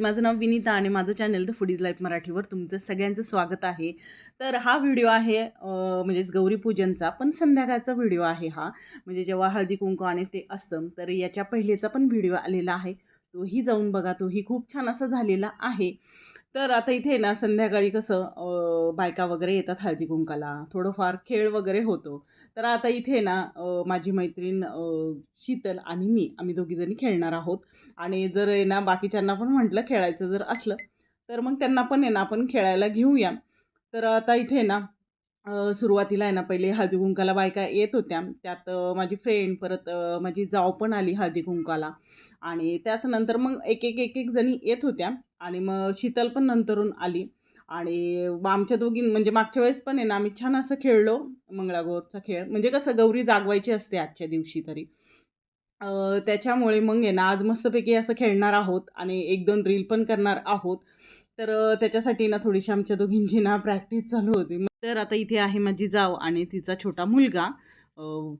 माझं नाव विनीता आणि माझं channel the foodies is life मराठीवर तुमचं सगळ्यांचं स्वागत आहे. तर हा व्हिडिओ आहे म्हणजेच गौरीपूजनचा पण संध्याकाळचा व्हिडिओ आहे हा. म्हणजे जेव्हा हळदी कुंकू आणि ते असतं तर याच्या पहिलेचा पण व्हिडिओ आलेला आहे. तोही जाऊन बघा तोही खूप छान असा झालेला आहे. तर आता इथे ना संध्याकाळी कसं बायका वगैरे येतात हळदी कुंकाला थोडंफार खेळ वगैरे होतो. तर आता इथे ना माझी मैत्रीण शीतल आणि मी आम्ही दोघीजणी खेळणार आहोत. आणि जर आहे ना बाकीच्यांना पण म्हटलं खेळायचं जर असलं तर मग त्यांना पण आहे ना आपण खेळायला घेऊया. तर आता इथे ना सुरुवातीला आहे ना पहिले हळदी कुंकाला बायका येत होत्या. त्यात माझी फ्रेंड परत माझी जाव पण आली हळदी कुंकाला. आणि त्याच नंतर मग एक एक एक एक जणी येत होत्या. आणि मग शीतल पण नंतरून आली. आणि आमच्या दोघी म्हणजे मागच्या वेळेस पण आहे ना आम्ही छान असं खेळलो मंगळागौरचा खेळ. म्हणजे कसं गौरी जागवायची असते आजच्या दिवशी तरी. त्याच्यामुळे मग आहे ना आज मस्तपैकी असं खेळणार आहोत आणि एक दोन रील पण करणार आहोत. तर त्याच्यासाठी ना थोडीशी आमच्या दोघींची ना प्रॅक्टिस चालू होती. तर आता इथे आहे माझी जाव आणि तिचा छोटा मुलगा.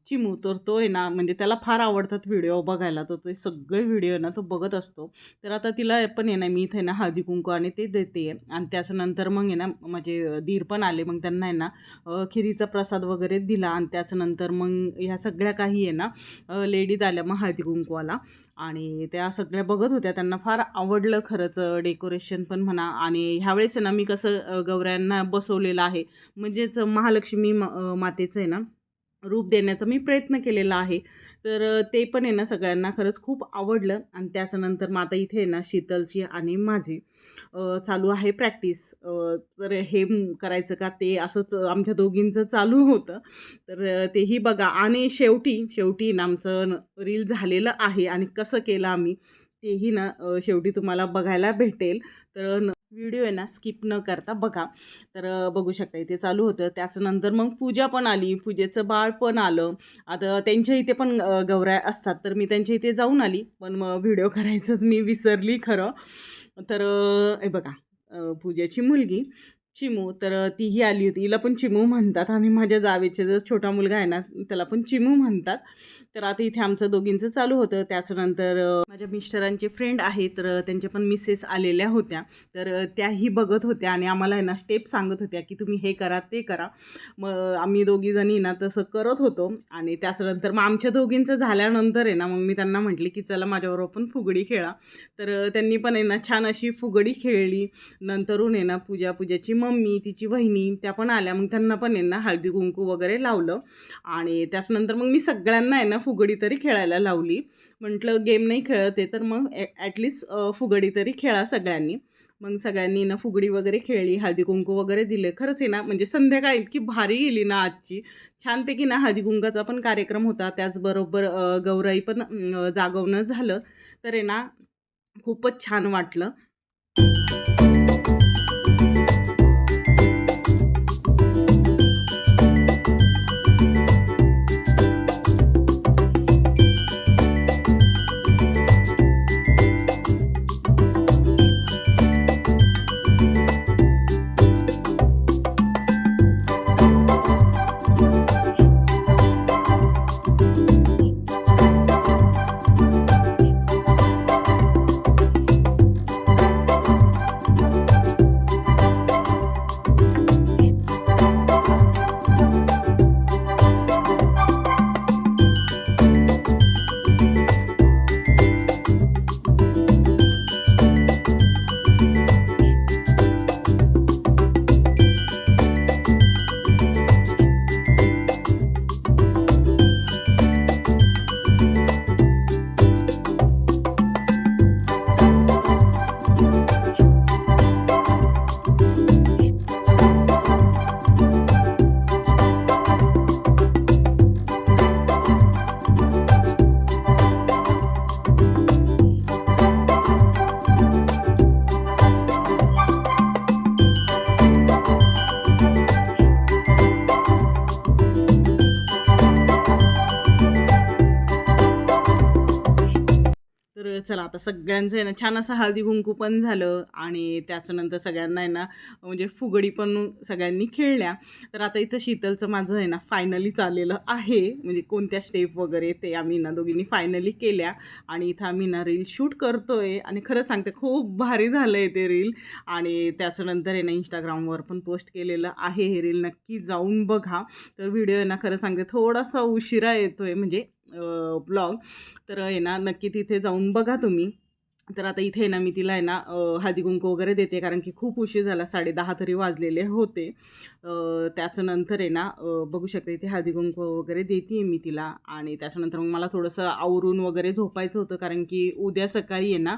चिमू तर तो आहे ना म्हणजे त्याला फार आवडतात व्हिडिओ बघायला. तर ते सगळे व्हिडिओ ना तो बघत असतो. तर आता तिला पण आहे ना मी इथे ना हळदी कुंकू आणि ते देते. आणि त्याच्यानंतर मग आहे ना माझे दीर पण आले. मग त्यांना आहे ना खिरीचा प्रसाद वगैरे दिला. आणि त्याच्यानंतर मग ह्या सगळ्या काही आहे ना लेडीज आल्या मग हळदी कुंकवाला. आणि त्या सगळ्या बघत होत्या. त्यांना फार आवडलं खरंच डेकोरेशन पण म्हणा. आणि ह्यावेळेस ना मी कसं गौऱ्यांना बसवलेलं आहे. म्हणजेच महालक्ष्मी मातेचं आहे ना रूप देण्याचा मी प्रयत्न केलेला आहे. तर ते पण आहे ना सगळ्यांना खरंच खूप आवडलं आणि त्याच्यानंतर मग आता इथे आहे ना शीतलची आणि माझी चालू आहे प्रॅक्टिस. तर हे करायचं का ते असंच आमच्या दोघींचं चालू होतं. तर तेही बघा आणि शेवटी शेवटी ना आमचं रील झालेलं आहे आणि कसं केलं आम्ही तेही ना शेवटी तुम्हाला बघायला भेटेल. तर न व्हिडिओ आहे ना स्किप न करता बघा. तर बघू शकता इथे चालू होतं. त्याच्यानंतर मग पूजा पण आली. पूजेचं बाळ पण आलं. आता त्यांच्या इथे पण गौराय असतात. तर मी त्यांच्या इथे जाऊन आली. पण मग व्हिडिओ करायचंच मी विसरली खरं. तर हे बघा पूजेची मुलगी. चिमू तर तीही आली होती. हिला पण चिमू म्हणतात आणि माझ्या जावेचे जो छोटा मुलगा आहे ना त्याला पण चिमू म्हणतात. तर आता इथे आमचं दोघींचं चालू होतं. त्याच्यानंतर माझ्या मिस्टरांचे फ्रेंड आहेत तर त्यांच्या पण मिसेस आलेल्या होत्या. तर त्याही बघत होत्या आणि आम्हाला आहे ना स्टेप सांगत होत्या की तुम्ही हे करा ते करा. मग आम्ही दोघीजणी ना तसं करत होतो. आणि त्याच्यानंतर मग आमच्या दोघींचं झाल्यानंतर आहे ना मग मी त्यांना म्हटले की चला माझ्याबरोबर पण फुगडी खेळा. तर त्यांनी पण आहे ना छान अशी फुगडी खेळली. नंतरून आहे ना पूजा पूजाची मम्मी तिची वहिनी त्या पण आल्या. मग त्यांना पण आहे ना हळदी कुंकू वगैरे लावलं. आणि त्याच्यानंतर मग मी सगळ्यांना आहे ना फुगडी तरी खेळायला लावली. म्हटलं गेम नाही खेळत आहे. तर मग ॲटलिस्ट फुगडी तरी खेळा सगळ्यांनी. मग सगळ्यांनी ना फुगडी वगैरे खेळली हळदी कुंकू वगैरे दिले. खरंच आहे ना म्हणजे संध्याकाळ इतकी भारी गेली ना आजची. छानपैकी ना हळदी कुंकाचा पण कार्यक्रम होता. त्याचबरोबर गौराई पण जागवणं झालं. तर आहे ना खूपच छान वाटलं. चला आता सगळ्यांचं आहे ना छान असं हळदी कुंकू पण झालं आणि त्याच्यानंतर सगळ्यांना आहे ना म्हणजे फुगडी पण सगळ्यांनी खेळल्या. तर आता इथं शीतलचं माझं आहे ना फायनली चाललेलं आहे. म्हणजे कोणत्या स्टेप वगैरे ते आम्ही ना दोघींनी फायनली केल्या आणि इथं आम्ही ना रील शूट करतो आहे आणि खरं सांगते खूप भारी झालं आहे ते रील आणि त्याच्यानंतर आहे ना इंस्टाग्रामवर पण पोस्ट केलेलं आहे हे रील नक्की जाऊन बघा. तर व्हिडिओ आहे ना खरं सांगते थोडासा उशिरा येतो आहे म्हणजे ब्लॉग. तर आहे ना नक्की तिथे जाऊन बघा तुम्ही. तर आता इथे आहे ना मी तिला आहे ना हळदी कुंकू वगैरे देते कारण की खूप उशीर झाला साडे दहा तरी वाजलेले होते. त्याच्यानंतर आहे ना बघू शकते इथे हळदी कुंकू वगैरे देते मी तिला. आणि त्याच्यानंतर मग मला थोडंसं आवरून वगैरे झोपायचं होतं कारण की उद्या सकाळी आहे ना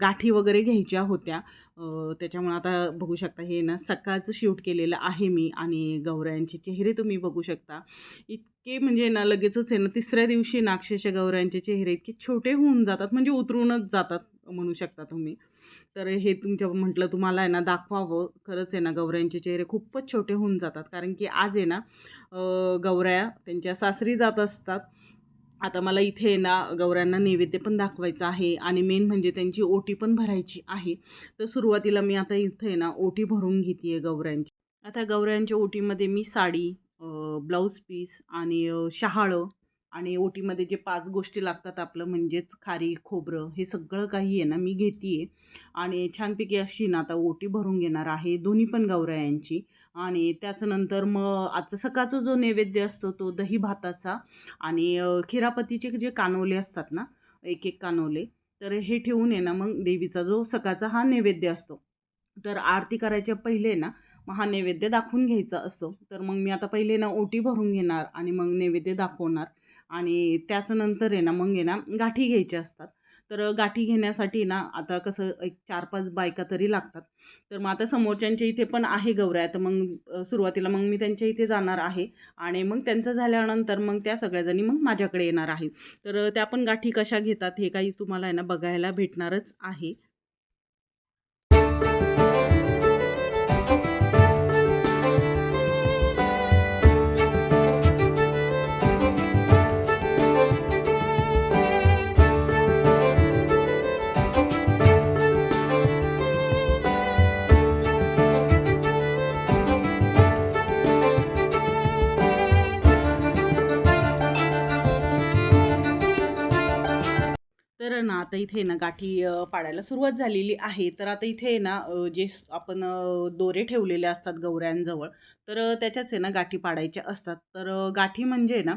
गाठी वगैरे घ्यायच्या होत्या. त्याच्यामुळे आता बघू शकता हे ना सकाळचं शूट केलेलं आहे मी आणि गौऱ्यांचे चेहरे तुम्ही बघू शकता. इतके म्हणजे ना लगेचच आहे ना तिसऱ्या दिवशी ना अक्षरशः गौऱ्यांचे चेहरे इतके छोटे होऊन जातात म्हणजे उतरूनच जातात म्हणू शकता तुम्ही. तर हे तुमच्या म्हटलं तुम्हाला आहे ना दाखवावं. खरंच आहे ना गौऱ्यांचे चेहरे खूपच छोटे होऊन जातात. कारण की आज आहे ना गौऱ्या त्यांच्या सासरी जात असतात. आता मला इथे ना गौऱ्यांना नैवेद्य पण दाखवायचं आहे आणि मेन म्हणजे त्यांची ओटी पण भरायची आहे. तर सुरुवातीला मी आता इथे ना ओटी भरून घेते आहे गौऱ्यांची आता गौऱ्यांच्या ओटीमध्ये मी साडी ब्लाऊज पीस आणि शहाळं आणि ओटीमध्ये जे पाच गोष्टी लागतात आपलं म्हणजेच खारी खोबरं हे सगळं काही आहे ना मी घेते आहे आणि छानपैकी अशी ना आता ओटी भरून घेणार आहे दोन्ही पण गौरायांची. आणि त्याच्यानंतर मग आजचा सकाळचा जो नैवेद्य असतो तो दही भाताचा आणि खिरापतीचे जे कानवले असतात ना एक एक कानवले तर हे ठेवून आहे ना मग देवीचा जो सकाळचा हा नैवेद्य असतो. तर आरती करायच्या पहिले ना मग हा नैवेद्य दाखवून घ्यायचा असतो. तर मग मी आता पहिले ना ओटी भरून घेणार आणि मग नैवेद्य दाखवणार आणि त्याच्यानंतर आहे ना मग आहे ना गाठी घ्यायच्या असतात. तर गाठी घेण्यासाठी ना आता कसं एक चार पाच बायका तरी लागतात. तर मग आता समोरच्यांच्या इथे पण आहे गौऱ्या. तर मग सुरुवातीला मग मी त्यांच्या इथे जाणार आहे. आणि मग त्यांचं झाल्यानंतर मग त्या सगळ्याजणी मग माझ्याकडे येणार आहे. तर त्या पण गाठी कशा घेतात हे काही तुम्हाला आहे ना बघायला भेटणारच आहे. तर ना आता इथे ना गाठी पाडायला सुरुवात झालेली आहे. तर आता इथे ना जे आपण दोरे ठेवलेले असतात गौऱ्यांजवळ तर त्याच्याच आहे ना गाठी पाडायच्या असतात. तर गाठी म्हणजे ना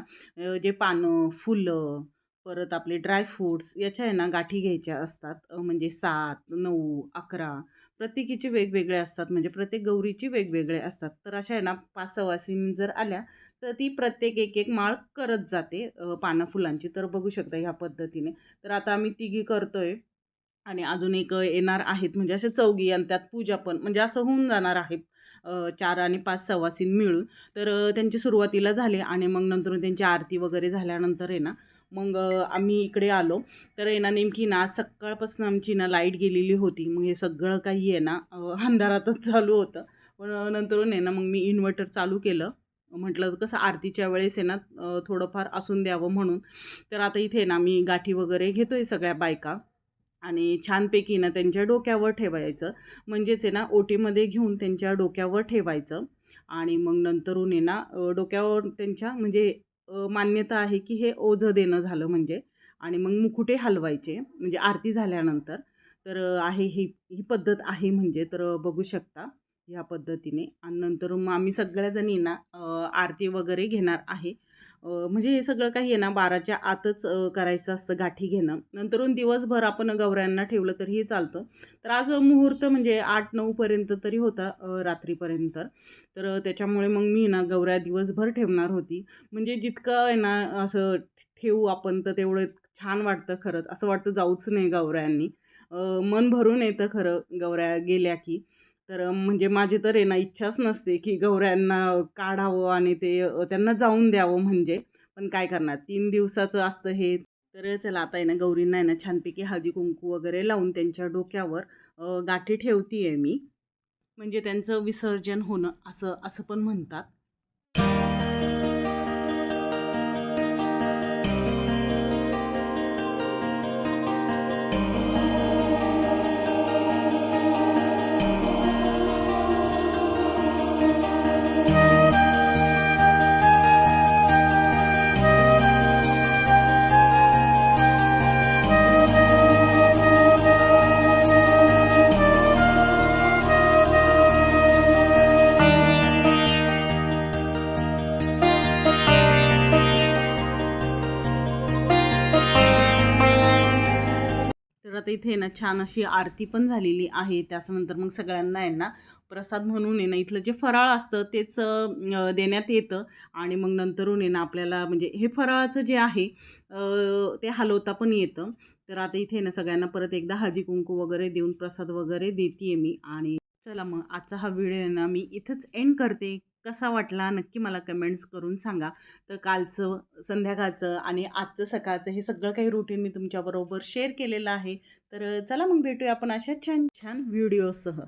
जे पानं फुलं परत आपले ड्रायफ्रूट्स याच्या आहे ना गाठी घ्यायच्या असतात. म्हणजे सात नऊ अकरा प्रत्येकीचे वेगवेगळे असतात. म्हणजे प्रत्येक गौरीची वेगवेगळे असतात. तर अशा आहे ना पाच सवासीन जर आल्या तर ती प्रत्येक एक एक माळ करत जाते पानं फुलांची. तर बघू शकता ह्या पद्धतीने. तर आता आम्ही तिघी करतोय आणि अजून एक येणार आहेत. म्हणजे असे चौघी आणि त्यात पूजा पण. म्हणजे असं होऊन जाणार आहे चार आणि पाच सवासीन मिळून. तर त्यांची सुरुवातीला झाले आणि मग नंतर त्यांची आरती वगैरे झाल्यानंतर आहे ना मग आम्ही इकडे आलो. तर आहे ना नेमकी ना सकाळपासून आमची ना लाइट गेलेली होती. मग हे सगळं काही आहे ना अंधारातच चालू होतं. पण नंतर आहे ना मग मी इन्व्हर्टर चालू केलं. म्हटलं कसं आरतीच्या वेळेस आहे ना थोडंफार असून द्यावं म्हणून. तर आता इथे ना मी गाठी वगैरे घेतो आहे सगळ्या बायका. आणि छानपैकी ना त्यांच्या डोक्यावर ठेवायचं. म्हणजेच आहे ना ओटीमध्ये घेऊन त्यांच्या डोक्यावर ठेवायचं. आणि मग नंतरून आहे ना डोक्यावर त्यांच्या म्हणजे मान्यता आहे की हे ओझं देणं झालं म्हणजे. आणि मग मुकुटे हलवायचे म्हणजे आरती झाल्यानंतर. तर आहे ही ही पद्धत आहे म्हणजे. तर बघू शकता. ह्या पद्धतीने. आणि नंतर मग आम्ही सगळ्याजणी ना आरती वगैरे घेणार आहे. म्हणजे हे सगळं काही आहे ना बाराच्या आतच करायचं असतं गाठी घेणं. नंतरून दिवसभर आपण गौऱ्यांना ठेवलं तरीही चालतं. तर आज मुहूर्त म्हणजे आठ नऊपर्यंत तरी होता रात्रीपर्यंत. तर त्याच्यामुळे मग मी ना गौऱ्या दिवसभर ठेवणार होती. म्हणजे जितकं आहे ना असं ठेवू आपण तर तेवढं छान वाटतं खरंच. असं वाटतं जाऊच नाही गौऱ्यांनी. मन भरून येतं खरं गौऱ्या गेल्या की. तर म्हणजे माझी तर आहे ना इच्छाच नसते की गौऱ्यांना काढावं आणि ते त्यांना जाऊन द्यावं म्हणजे. पण काय करणार? तीन दिवसाचं असतं हे. तर चला आता आहे ना गौरींना आहे ना छानपैकी हळदी कुंकू वगैरे लावून त्यांच्या डोक्यावर गाठी ठेवती आहे मी. म्हणजे त्यांचं विसर्जन होणं असं असं पण म्हणतात. आता इथे ना छान अशी आरती पण झालेली आहे. त्याच्यानंतर मग सगळ्यांना आहे ना प्रसाद म्हणून आहे ना इथलं जे फराळ असतं तेच देण्यात येतं. आणि मग नंतरून आहे ना आपल्याला म्हणजे हे फराळाचं जे आहे ते हलवता पण येतं. तर आता इथे ना सगळ्यांना परत एकदा हळदी कुंकू वगैरे देऊन प्रसाद वगैरे देते मी. आणि चला मग आजचा हा व्हिडिओ आहे ना मी इथंच एंड करते. कसा वाटला नक्की मला कमेंट्स करून सांगा. तर कालचं संध्याकाळचं आणि आजचं सकाळचं हे सगळं काही रुटीन मी तुमच्याबरोबर शेअर केलेलं आहे. तर चला मग भेटूया आपण अशा छान छान व्हिडिओसह